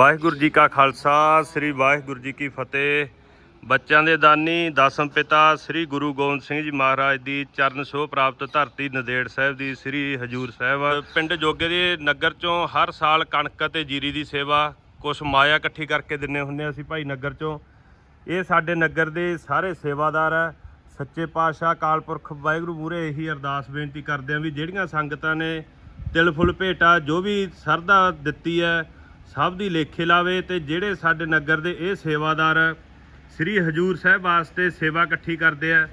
ਵਾਹਿਗੁਰੂ ਜੀ ਕਾ ਖਾਲਸਾ, ਸ੍ਰੀ ਵਾਹਿਗੁਰੂ ਜੀ ਕੀ ਫਤਿਹ। ਬੱਚਿਆਂ ਦੇ ਦਾਨੀ, ਦਸਮ ਪਿਤਾ ਸ੍ਰੀ ਗੁਰੂ ਗੋਬਿੰਦ ਸਿੰਘ ਜੀ ਮਹਾਰਾਜ ਦੀ ਚਰਨ ਸ਼ੋਹ ਪ੍ਰਾਪਤ ਧਰਤੀ ਨਦੇੜ ਸਾਹਿਬ ਦੀ ਸ੍ਰੀ ਹਜੂਰ ਸਾਹਿਬ। ਪਿੰਡ ਜੋਗੇ ਦੇ ਨਗਰ ਚੋਂ ਹਰ ਸਾਲ ਕਣਕ ਅਤੇ ਜੀਰੀ ਦੀ ਸੇਵਾ ਕੁਛ ਮਾਇਆ ਇਕੱਠੀ ਕਰਕੇ ਦਿੰਨੇ ਹੁੰਨੇ ਅਸੀਂ ਭਾਈ ਨਗਰ ਚੋਂ। ਇਹ ਸਾਡੇ ਨਗਰ ਦੇ ਸਾਰੇ ਸੇਵਾਦਾਰ ਹੈ ਸੱਚੇ ਪਾਤਸ਼ਾਹ, ਅਕਾਲ ਪੁਰਖ ਵਾਹਿਗੁਰੂ ਮੂਹਰੇ ਇਹੀ ਅਰਦਾਸ ਬੇਨਤੀ ਕਰਦੇ ਆਂ ਵੀ ਜਿਹੜੀਆਂ ਸੰਗਤਾਂ ਨੇ ਤਿਲ ਫੁੱਲ ਭੇਟਾ, ਜੋ ਵੀ ਸਰਦਾ ਦਿੱਤੀ ਹੈ ਸਭ ਦੀ ਲੇਖੇ ਲਾਵੇ ਤੇ ਜਿਹੜੇ ਸਾਡੇ ਨਗਰ ਦੇ ਇਹ ਸੇਵਾਦਾਰ ਸ੍ਰੀ ਹਜੂਰ ਸਾਹਿਬ ਵਾਸਤੇ ਸੇਵਾ ਇਕੱਠੀ ਕਰਦੇ ਆ,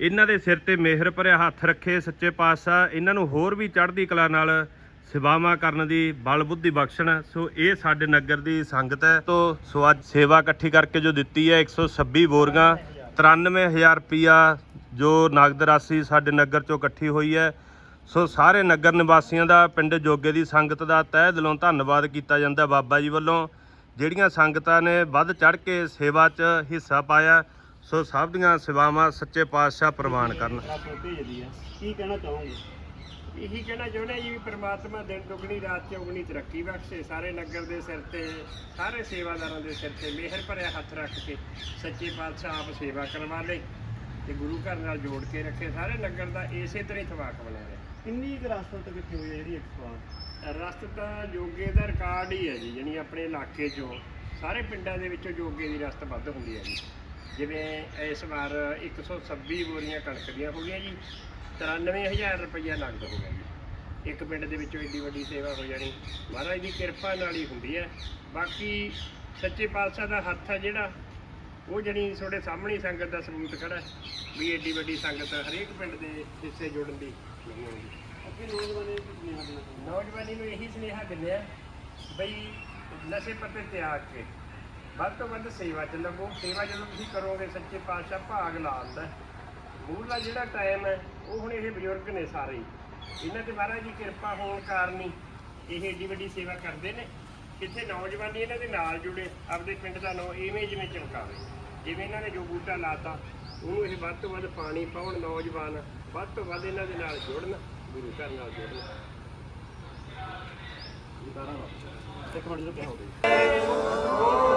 ਇਹਨਾਂ ਦੇ ਸਿਰ ਤੇ ਮਿਹਰ ਭਰਿਆ ਹੱਥ ਰੱਖੇ ਸੱਚੇ ਪਾਤਸ਼ਾਹ, ਇਹਨਾਂ ਨੂੰ ਹੋਰ ਵੀ ਚੜ੍ਹਦੀ ਕਲਾ ਨਾਲ ਸੇਵਾਵਾਂ ਕਰਨ ਦੀ ਬਲ ਬੁੱਧੀ ਬਖਸ਼ਣ। ਸੋ ਇਹ ਸਾਡੇ ਨਗਰ ਦੀ ਸੰਗਤ ਹੈ। ਤੋਂ, ਸੋ ਅੱਜ ਸੇਵਾ ਇਕੱਠੀ ਕਰਕੇ ਜੋ ਦਿੱਤੀ ਹੈ 126 ਬੋਰੀਆਂ 93000 ਰੁਪਿਆ ਜੋ ਨਗਦ ਰਾਸ਼ੀ ਸਾਡੇ ਨਗਰ ਚੋਂ ਇਕੱਠੀ ਹੋਈ ਹੈ। ਸੋ ਸਾਰੇ ਨਗਰ ਨਿਵਾਸੀਆਂ ਦਾ ਪਿੰਡ ਜੋਗੇ ਦੀ ਸੰਗਤ ਦਾ ਤਹਿ ਦਿਲੋਂ ਧੰਨਵਾਦ ਕੀਤਾ ਜਾਂਦਾ ਬਾਬਾ ਜੀ ਵੱਲੋਂ। ਜਿਹੜੀਆਂ ਸੰਗਤਾਂ ਨੇ ਵੱਧ ਚੜ ਕੇ ਸੇਵਾ 'ਚ ਹਿੱਸਾ ਪਾਇਆ ਸੋ ਸਭ ਦੀਆਂ ਸੇਵਾਵਾਂ ਸੱਚੇ ਪਾਤਸ਼ਾਹ ਪ੍ਰਵਾਨ ਕਰਨ। ਕੀ ਕਹਿਣਾ ਚਾਹੋਗੇ? ਇਹੀ ਕਹਿਣਾ ਚਾਹੁੰਦੇ ਜੀ ਵੀ ਪ੍ਰਮਾਤਮਾ ਦਿਨ ਦੁਗਣੀ ਰਾਤ ਚੌਗਣੀ ਤਰੱਕੀ ਬਖਸ਼ੇ। ਸਾਰੇ ਨਗਰ ਦੇ ਸਿਰ ਤੇ ਸਾਰੇ ਸੇਵਾਦਾਰਾਂ ਦੇ ਸਿਰ ਤੇ ਮਿਹਰ ਭਰਿਆ ਹੱਥ ਰੱਖ ਕੇ ਸੱਚੇ ਪਾਤਸ਼ਾਹ ਆਪ ਸੇਵਾ ਕਰਵਾ ਲੇ ਤੇ ਗੁਰੂ ਘਰ ਨਾਲ ਜੋੜ ਕੇ ਰੱਖੇ। ਸਾਰੇ ਨਗਰ ਦਾ ਇਸੇ ਤਰ੍ਹਾਂ ਹੀ ਤਵਾਕ ਬਣਿਆ ਰਹੇ। ਕਿੰਨੀ ਕੁ ਰਸਤਾ ਤੱਕ ਕਿੱਥੇ ਹੋਈ ਹੈ ਜਿਹੜੀ 108 ਰਸਤ ਤਾਂ ਜੋਗੇ ਦਾ ਰਿਕਾਰਡ ਹੀ ਹੈ ਜੀ, ਜਾਣੀ ਆਪਣੇ ਇਲਾਕੇ 'ਚੋਂ, ਸਾਰੇ ਪਿੰਡਾਂ ਦੇ ਵਿੱਚੋਂ ਜੋਗੇ ਦੀ ਰਸਤ ਵੱਧ ਹੁੰਦੀ ਹੈ ਜੀ। ਜਿਵੇਂ ਇਸ ਵਾਰ 126 ਬੋਰੀਆਂ ਕਣਕ ਦੀਆਂ ਹੋ ਗਈਆਂ ਜੀ 93000 ਰੁਪਈਆ ਨਗਦ ਹੋ ਗਿਆ ਜੀ। ਇੱਕ ਪਿੰਡ ਦੇ ਵਿੱਚੋਂ ਏਡੀ ਵੱਡੀ ਸੇਵਾ ਹੋ ਜਾਣੀ। ਮਹਾਰਾਜ ਦੀ ਕਿਰਪਾ ਨਾਲ ਹੀ ਹੁੰਦੀ ਹੈ। ਬਾਕੀ ਸੱਚੇ ਪਾਤਸ਼ਾਹ ਦਾ ਹੱਥ ਹੈ ਜਿਹੜਾ ਉਹ ਜਿਹੜੀ ਤੁਹਾਡੇ ਸਾਹਮਣੇ ਸੰਗਤ ਦਾ ਸਬੂਤ ਖੜਾ ਹੈ ਵੀ ਏਡੀ ਵੱਡੀ ਸੰਗਤ ਹਰੇਕ ਪਿੰਡ ਦੇ ਹਿੱਸੇ ਜੁੜਨ ਦੀ ਅੱਗੇ ਨੌਜਵਾਨਾਂ ਨੂੰ ਸੁਨੇਹਾ ਨੌਜਵਾਨੀ ਇਹੀ ਸੁਨੇਹਾ ਦਿੰਦੇ ਆ ਬਈ ਨਸ਼ੇ ਪੱਤੇ ਤਿਆਗ ਕੇ ਵੱਧ ਤੋਂ ਵੱਧ ਸੇਵਾ ਚ ਲੱਗੋ ਸੇਵਾ ਜਦੋਂ ਤੁਸੀਂ ਕਰੋਗੇ ਸੱਚੇ ਪਾਤਸ਼ਾਹ ਭਾਗ ਲਾਉਂਦਾ ਮੂਹਲਾ ਜਿਹੜਾ ਟਾਈਮ ਹੈ ਉਹ ਹੁਣ ਇਹ ਬਜ਼ੁਰਗ ਨੇ ਸਾਰੇ ਇਹਨਾਂ ਤੇ ਮਹਾਰਾਜ ਦੀ ਕਿਰਪਾ ਹੋਣ ਕਾਰਨ ਹੀ ਇਹ ਏਡੀ ਵੱਡੀ ਸੇਵਾ ਕਰਦੇ ਨੇ। ਕਿੱਥੇ ਨੌਜਵਾਨੀ ਇਹਨਾਂ ਦੇ ਨਾਲ ਜੁੜੇ, ਆਪਦੇ ਪਿੰਡ ਦਾ ਨਾਂ ਇਵੇਂ ਜਿਵੇਂ ਚਮਕਾਵੇ। ਜਿਵੇਂ ਇਹਨਾਂ ਨੇ ਜੋ ਬੂਟਾ ਲਾਤਾ, ਉਹਨੂੰ ਇਹ ਵੱਧ ਤੋਂ ਵੱਧ ਪਾਣੀ ਪਾਉਣ ਨੌਜਵਾਨ, ਵੱਧ ਤੋਂ ਵੱਧ ਇਹਨਾਂ ਦੇ ਨਾਲ ਜੁੜਨ, ਗੁਰੂ ਘਰ ਨਾਲ ਜੁੜਨ। ਇੱਕ ਮਿੰਟ ਜੋ ਹੋਵੇ।